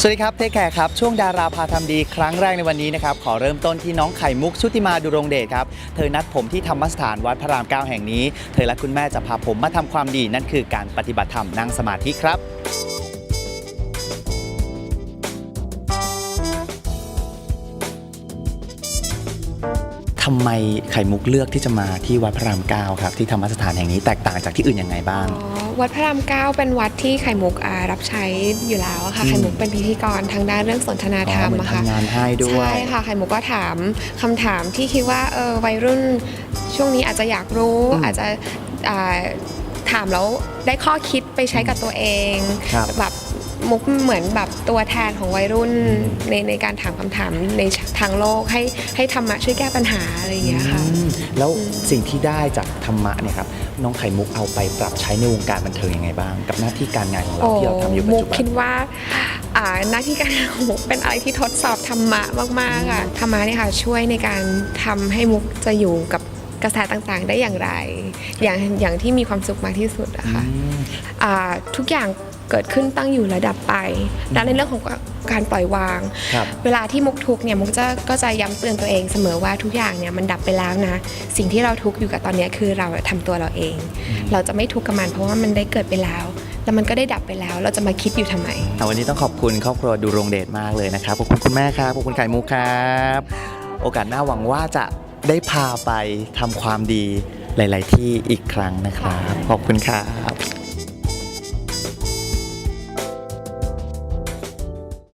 สวัสดีครับเทคแคร์ครับ ช่วงดาราพาทำดีครั้งแรกในวันนี้นะครับ ขอเริ่มต้นที่น้องไข่มุกชุติมาดุรงเดชครับ เธอนัดผมที่ธรรมสถานวัดพระรามเก้าแห่งนี้ เธอและคุณแม่จะพาผมมาทำความดีนั่นคือการปฏิบัติธรรมนั่งสมาธิครับ ทำไมไข่มุกเลือกที่จะมาที่วัดพระรามเก้าครับที่ธรรมสถานแห่งนี้แตกต่างจากที่อื่นยังไงบ้าง อ๋อวัดพระรามเก้าเป็นวัดที่ไข่มุกอ่ารับใช้อยู่แล้วอะค่ะอืม ไข่มุกเป็นพิธีกรทางด้านเรื่องสนทนาธรรมเหมือนอะค่ะ ทำงานให้ด้วย ใช่ค่ะไข่มุกก็ถามคำถามที่คิดว่าเออวัยรุ่นช่วงนี้อาจจะอยากรู้ อืมอาจจะอ่าถามแล้วได้ข้อคิดไปใช้กับตัวเองครับแบบ มุกเหมือนแบบตัวแทนของวัยรุ่นในในการถามคำถามในทางโลกให้ให้ธรรมะช่วยแก้ปัญหาอะไรอย่างเงี้ยค่ะ อืมแล้วอืมสิ่งที่ได้จากธรรมะเนี่ยครับน้องไข่มุกเอาไปปรับใช้ในวงการบันเทิงยังไงบ้าง กับหน้าที่การงานของเราที่เราทำอยู่ปัจมุจุกบันคิดว่าอ่าหน้าที่การงานของมุกเป็นอะไรที่ทดสอบธรรมะมากๆอะธรรมะเนี่ยค่ะช่วยในการทำให้มุกจะอยู่กับ กระแสต่างๆ ได้อย่างไร อย่างอย่างที่มีความสุขมากที่สุดอะค่ะอืมอ่าทุกอย่างเกิดขึ้นตั้งอยู่ระดับไปและในเรื่องของการปล่อยวางครับเวลาที่มุกทุกข์เนี่ยมุกจะก็จะย้ำเตือนตัวเองเสมอว่าทุกอย่างเนี่ยมันดับไปแล้วนะ สิ่งที่เราทุกข์อยู่กับตอนเนี้ยคือเราทำตัวเราเอง เราจะไม่ทุกข์กับมันเพราะว่ามันได้เกิดไปแล้วแล้วมันก็ได้ดับไปแล้ว เราจะมาคิดอยู่ทำไมเอาวันนี้ต้องขอบคุณครอบครัวดูโรงเดชมากเลยนะครับ ขอบคุณคุณแม่ครับ ขอบคุณไข่มุกครับ โอกาสหน้าหวังว่าจะ ได้พาไปทำความดีหลาย ๆ ที่อีกครั้งนะครับ ขอบคุณครับ